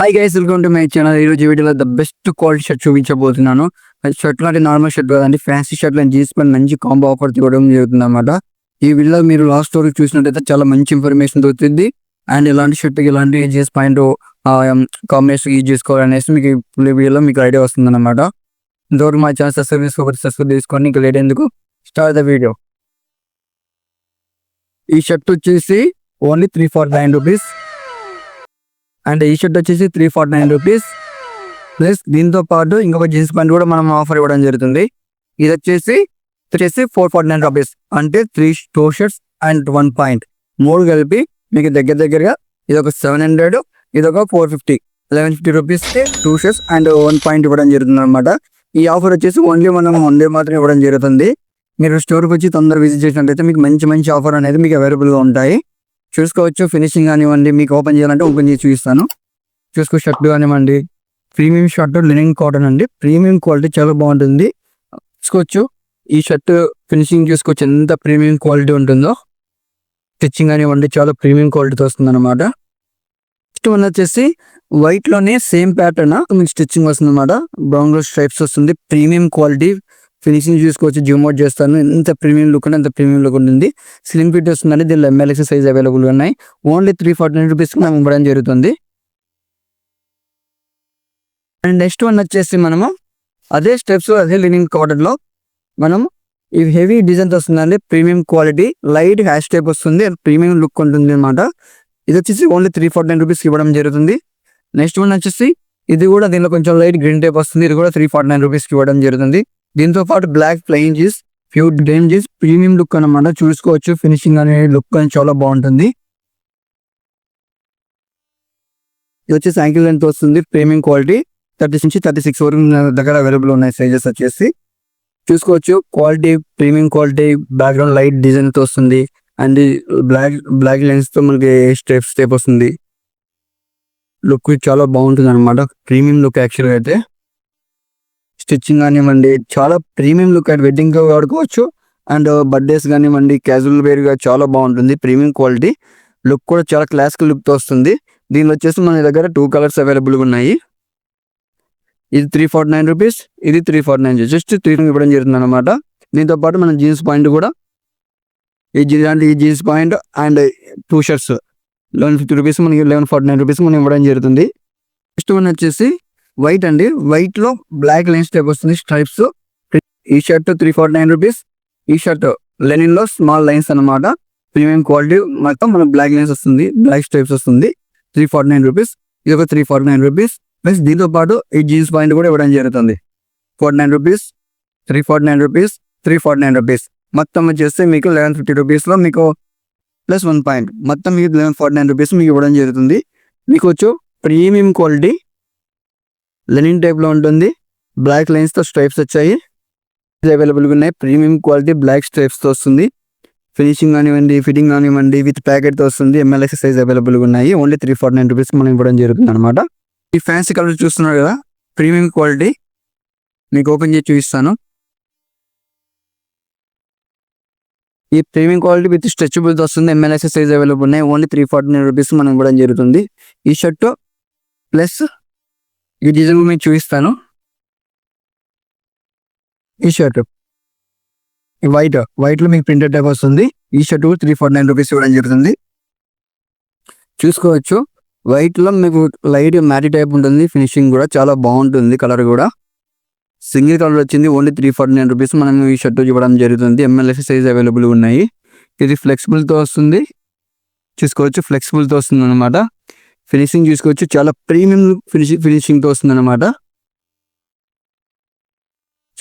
Hi guys welcome to my channel ఈ రోజు వీడియోలో ద బెస్ట్ క్వాలిటీ షర్ట్ చూపించబోతున్నాను. షర్ట్ అంటే నార్మల్ షర్ట్ కాదండి ఫ్యాన్సీ షర్ట్ అండ్ జీన్స్ పైన మంచి కాంబో ఆఫర్ ఇవ్వడం జరుగుతుంది అనమాట ఈ వీడియోలో మీరు లాస్ట్ వరకు చూసినట్టయితే చాలా మంచి ఇన్ఫర్మేషన్ దొరుకుతుంది. అండ్ ఇలాంటి షర్ట్ ఇలాంటి జీన్స్ పాయింట్ కాంబినేషన్ యూజ్ చేసుకోవాలనేసి మీకు ఈ వీడియోలో మీకు ఐడియా వస్తుంది అనమాట ఇంతవరకు మా ఛానల్ సబ్స్క్రైబ్ చేసుకోవాలి సబ్స్క్రైబ్ చేసుకోండి ఇంకా లేట్ ఎందుకు? స్టార్ట్ ద వీడియో ఈ షర్ట్ వచ్చేసి only three forty nine rupees and ఈ షర్ట్ వచ్చేసి three forty nine rupees plus దీంతో పాటు ఇంకొక జీన్స్ ప్యాంట్ కూడా మనం ఆఫర్ ఇవ్వడం జరుగుతుంది. ఇది వచ్చేసి వచ్చేసి ఫోర్ ఫార్టీ నైన్ రూపీస్ అంటే three two shirts and one point మూడు కలిపి మీకు దగ్గర దగ్గరగా ఇది ఒక సెవెన్ హండ్రెడ్ ఇది ఒక four fifty eleven fifty rupees two shirts and one point ఇవ్వడం జరుగుతుంది అనమాట ఈ ఆఫర్ వచ్చేసి ఓన్లీ మనం వన్ డే మాత్రం ఇవ్వడం జరుగుతుంది. మీరు స్టోర్కి వచ్చి తొందరగా విజిట్ చేసినట్టయితే మీకు మంచి మంచి ఆఫర్ అనేది మీకు అవైలబుల్గా ఉంటాయి. చూసుకోవచ్చు. ఫినిషింగ్ కానివ్వండి మీకు ఓపెన్ చేయాలంటే ఓపెన్ చేసి చూపిస్తాను. చూసుకో షర్ట్ కానివ్వండి. ప్రీమియం షర్ట్ లినింగ్ కాటన్ అండి. ప్రీమియం క్వాలిటీ చాలా బాగుంటుంది. చూసుకోవచ్చు. ఈ షర్ట్ ఫినిషింగ్ చూసుకోవచ్చు. ఎంత ప్రీమియం క్వాలిటీ ఉంటుందో. స్టిచ్చింగ్ కానివ్వండి చాలా ప్రీమియం క్వాలిటీతో వస్తుంది అనమాట నెక్స్ట్ వన్ వచ్చేసి వైట్లోనే సేమ్ ప్యాటర్న్ మీకు స్టిచ్చింగ్ వస్తుంది అనమాట బ్రౌన్ కలర్ స్ట్రైప్స్ వస్తుంది. ప్రీమియం క్వాలిటీ ఫినిషింగ్ చూసుకోవచ్చు జూమ్ అవుట్ చేస్తాను. ఎంత ప్రీమియం లుక్ అంటే అంత ప్రీమియం లుక్ ఉంటుంది. స్లిమ్ ఫిట్ వస్తుందండి దీనిలో M L X size available ఉన్నాయి. ఓన్లీ త్రీ ఫార్టీ నైన్ రూపీస్కి మనం ఇవ్వడం జరుగుతుంది. అండ్ నెక్స్ట్ వన్ వచ్చేసి మనము అదే స్టెప్స్ అదే లినింగ్ కాటన్లో మనం ఈ హెవీ డిజైన్స్ వస్తుందండి premium quality light hash type వస్తుంది. ప్రీమియం లుక్ ఉంటుంది అనమాట ఇది వచ్చేసి ఓన్లీ త్రీ ఫార్టీ నైన్ రూపీస్కి ఇవ్వడం జరుగుతుంది. నెక్స్ట్ వన్ వచ్చేసి ఇది కూడా దీనిలో కొంచెం లైట్ గ్రీన్ టైప్ వస్తుంది. ఇది కూడా త్రీ ఫార్టీ నైన్ రూపీస్కి ఇవ్వడం జరుగుతుంది. దీంతో పాటు black plain jeans pure den jeans premium look అనమాట చూసుకోవచ్చు. ఫినిషింగ్ అనే లుక్ అని చాలా బాగుంటుంది. ఇది వచ్చేసి యాంకిల్ లెంత్ వస్తుంది. ప్రీమియం క్వాలిటీ థర్టీ నుంచి థర్టీ సిక్స్ వరకు దగ్గర అవైలబుల్ ఉన్నాయి సైజెస్ వచ్చేసి. చూసుకోవచ్చు. Quality premium quality background light డిజైన్తో వస్తుంది. అండ్ బ్లాక్ బ్లాక్ లెన్స్తో మనకి స్టెప్ స్టెప్ వస్తుంది. లుక్ చాలా బాగుంటుంది అనమాట ప్రీమియం లుక్ యాక్చువల్గా అయితే. స్టిచ్చింగ్ కానివ్వండి చాలా ప్రీమియం లుక్ అండ్ వెడ్డింగ్ వాడుకోవచ్చు. అండ్ బర్త్డేస్ కానివ్వండి క్యాజువల్ వేర్గా చాలా బాగుంటుంది ప్రీమియం క్వాలిటీ. లుక్ కూడా చాలా క్లాసికల్ లుక్తో వస్తుంది. దీనిలో వచ్చేసి మన దగ్గర టూ కలర్స్ అవైలబుల్ ఉన్నాయి. ఇది త్రీ ఫార్టీ నైన్ రూపీస్ ఇది three forty nine just three ఇవ్వడం జరుగుతుంది అనమాట దీంతో పాటు మన జీన్స్ పాయింట్ కూడా. ఈ జీ- ఈ jeans point and two shirts eleven fifty rupees మనకి లెవెన్ ఫార్టీ నైన్ రూపీస్ మనం ఇవ్వడం జరుగుతుంది. నెక్స్ట్ వన్ వచ్చేసి వైట్ అండి. వైట్లో బ్లాక్ లైన్స్ టైప్ వస్తుంది స్ట్రైప్స్ ఈ shirt three forty nine rupees ఈ షర్ట్ లెనిన్లో స్మాల్ లైన్స్ అన్నమాట. ప్రీమియం క్వాలిటీ మొత్తం మన బ్లాక్ లైన్స్ వస్తుంది బ్లాక్ స్ట్రైప్స్ వస్తుంది. త్రీ ఫార్టీ నైన్ రూపీస్ ఇది ఒక three forty nine rupees plus దీంతో పాటు ఈ జీన్స్ పాయింట్ కూడా ఇవ్వడం జరుగుతుంది. Forty nine rupees three forty nine rupees three forty nine rupees మొత్తం వచ్చేస్తే మీకు లెవెన్ ఫిఫ్టీ రూపీస్లో మీకు ప్లస్ వన్ పాయింట్ మొత్తం మీకు లెవెన్ ఫార్టీ నైన్ రూపీస్ మీకు ఇవ్వడం జరుగుతుంది. మీకు వచ్చు ప్రీమియం క్వాలిటీ లెనిన్ టైప్లో ఉంటుంది. బ్లాక్ లైన్స్తో స్ట్రైప్స్ వచ్చాయి. అవైలబుల్గా ఉన్నాయి. ప్రీమియం క్వాలిటీ బ్లాక్ స్ట్రైప్స్తో వస్తుంది. ఫినిషింగ్ కానివ్వండి ఫిట్టింగ్ కానివ్వండి విత్ ప్యాకెట్తో వస్తుంది. ఎంఎల్ఎక్స్ సైజ్ అవైలబుల్గా ఉన్నాయి. ఓన్లీ త్రీ ఫార్టీ నైన్ రూపీస్కి మనం ఇవ్వడం జరుగుతుంది అనమాట ఈ ఫ్యాన్సీ కలర్ చూస్తున్నారు కదా? Premium quality. మీకు ఓపెన్ చేసి చూపిస్తాను. ఈ ప్రీమియం క్వాలిటీ విత్ స్ట్రెచబుల్తో వస్తుంది. ఎంఎల్ఎస్ సైజ్ అవైలబుల్ ఉన్నాయి. Only three forty nine rupees మనం ఇవ్వడం జరుగుతుంది. ఈ షర్ట్ ప్లస్ ఈ డిజైన్ మీకు చూపిస్తాను. ఈ షర్ట్. వైట్ వైట్ వైట్లో మీకు ప్రింటెడ్ టైప్ వస్తుంది. ఈ shirt three forty nine rupees ఇవ్వడం జరుగుతుంది. చూసుకోవచ్చు. వైట్లో మీకు లైట్ మ్యాటీ టైప్ ఉంటుంది. ఫినిషింగ్ కూడా చాలా బాగుంటుంది కలర్ కూడా. సింగిల్ కలర్ వచ్చింది. Only three forty nine rupees మనం ఈ షర్ట్ ఇవ్వడం జరుగుతుంది. ఎంఎల్ఎస్ సైజ్ అవైలబుల్ ఉన్నాయి. ఇది ఫ్లెక్సిబుల్తో వస్తుంది. చూసుకోవచ్చు. ఫ్లెక్సిబుల్తో వస్తుంది అనమాట ఫినిషింగ్ చూసుకోవచ్చు. చాలా ప్రీమియం ఫినిషింగ్ ఫినిషింగ్తో వస్తుందన్నమాట. వస్తుంది అనమాట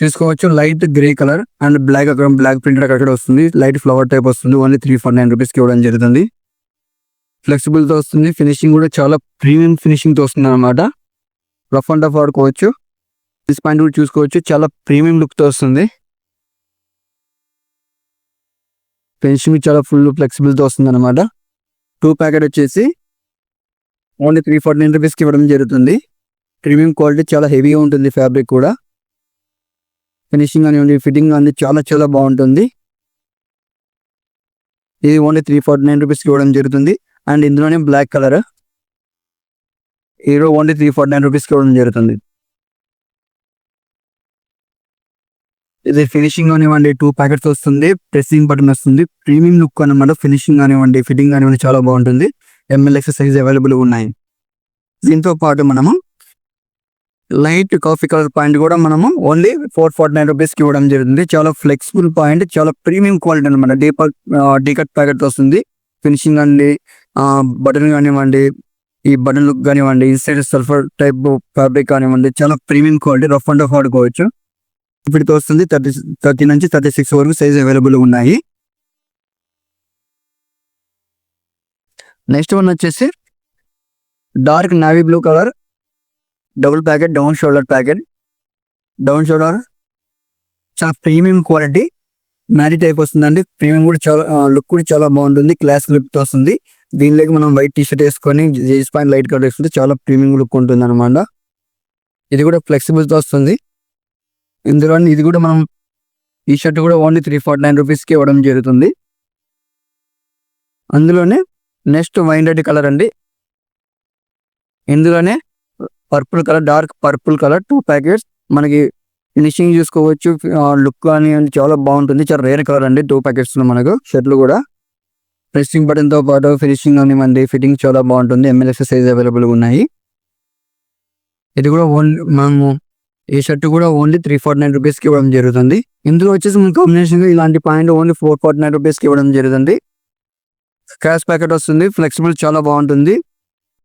చూసుకోవచ్చు. Light grey colour and black అక్కడ బ్లాక్ ప్రింట్ అక్కడ వస్తుంది. లైట్ ఫ్లవర్ టైప్ వస్తుంది. ఓన్లీ త్రీ ఫోర్ నైన్ రూపీస్కి ఇవ్వడం జరుగుతుంది. ఫ్లెక్సిబుల్తో వస్తుంది. ఫినిషింగ్ కూడా చాలా ప్రీమియం ఫినిషింగ్తో వస్తుంది అనమాట రఫ్ అండ్ టఫ్ ఆడుకోవచ్చు. దిస్ పాయింట్ కూడా చూసుకోవచ్చు. చాలా ప్రీమియం లుక్తో వస్తుంది. ఫినిషింగ్ చాలా ఫుల్ ఫ్లెక్సిబుల్తో వస్తుంది అనమాట టూ ప్యాకెట్ వచ్చేసి ఓన్లీ త్రీ ఫార్టీ నైన్ రూపీస్కి ఇవ్వడం జరుగుతుంది. ప్రీమియం క్వాలిటీ చాలా హెవీగా ఉంటుంది ఫ్యాబ్రిక్ కూడా. ఫినిషింగ్ కానివ్వండి ఫిట్టింగ్ అనేది చాలా చాలా బాగుంటుంది. ఇది ఓన్లీ త్రీ ఫార్టీ నైన్ రూపీస్కి ఇవ్వడం జరుగుతుంది. అండ్ ఇందులోనే black colour hero only three forty nine రూపీస్కి ఇవ్వడం జరుగుతుంది. ఇది ఫినిషింగ్ కానివ్వండి టూ ప్యాకెట్స్ వస్తుంది. ప్రెస్సింగ్ బటన్ వస్తుంది. ప్రీమియం లుక్ అనమాట ఫినిషింగ్ కానివ్వండి ఫిట్టింగ్ కానివ్వండి చాలా బాగుంటుంది. ఎంఎల్ఎక్స్ సైజ్ అవైలబుల్ ఉన్నాయి. దీంతో పాటు మనము లైట్ కాఫీ కలర్ పాయింట్ కూడా మనము ఓన్లీ ఫోర్ ఫార్టీ నైన్ రూపీస్కి ఇవ్వడం జరుగుతుంది. చాలా ఫ్లెక్సిబుల్ పాయింట్ చాలా ప్రీమియం క్వాలిటీ అనమాట డీపర్ డీకట్ ప్యాకెట్ వస్తుంది. ఫినిషింగ్ అండి బటన్ కానివ్వండి ఈ బటన్ లుక్ కానివ్వండి ఇన్సైడ్ సల్ఫర్ టైప్ ఫ్యాబ్రిక్ కానివ్వండి చాలా premium quality rough and off ఆడుకోవచ్చు ఇప్పటికి వస్తుంది థర్టీ థర్టీ నుంచి థర్టీ సిక్స్ వరకు సైజ్ అవైలబుల్ ఉన్నాయి. నెక్స్ట్ వన్ వచ్చేసి dark navy blue colour double packet down shoulder packet. Down shoulder చాలా ప్రీమియం క్వాలిటీ. మ్యారీ టైప్ వస్తుందండి. ప్రీమియం కూడా చాలా లుక్ కూడా చాలా బాగుంటుంది. క్లాస్ లుక్తో వస్తుంది. దీనిలోకి మనం వైట్ టీ షర్ట్ వేసుకొని జీన్స్ పాయింట్ లైట్ కలర్ వేసుకుంటే చాలా ప్రీమియం లుక్ ఉంటుంది అనమాట ఇది కూడా ఫ్లెక్సిబుల్తో వస్తుంది. ఇందులో ఇది కూడా మనం ఈ షర్ట్ కూడా ఓన్లీ త్రీ ఫార్టీ నైన్ రూపీస్కి ఇవ్వడం జరుగుతుంది. అందులోనే నెక్స్ట్ వైన్ రెడ్ కలర్ అండి. ఇందులోనే purple colour dark purple colour two packets. మనకి ఫినిషింగ్ చూసుకోవచ్చు. లుక్ కానీ చాలా బాగుంటుంది. చాలా రేర్ కలర్ అండి. టూ ప్యాకెట్స్ మనకు. షర్ట్లు కూడా. ప్రెస్సింగ్ బటన్తో పాటు ఫినిషింగ్ కానివ్వండి ఫిట్టింగ్ చాలా బాగుంటుంది. ఎంఎల్ఎస్ సైజ్ అవైలబుల్ ఉన్నాయి. ఇది కూడా ఓన్లీ మనము ఈ షర్ట్ కూడా ఓన్లీ త్రీ ఫార్టీ నైన్ రూపీస్కి ఇవ్వడం జరుగుతుంది. ఇందులో వచ్చేసి మన కాంబినేషన్ ఇలాంటి point only four forty nine రూపీస్కి ఇవ్వడం జరుగుతుంది. క్యాష్ ప్యాకెట్ వస్తుంది ఫ్లెక్సిబుల్ చాలా బాగుంటుంది.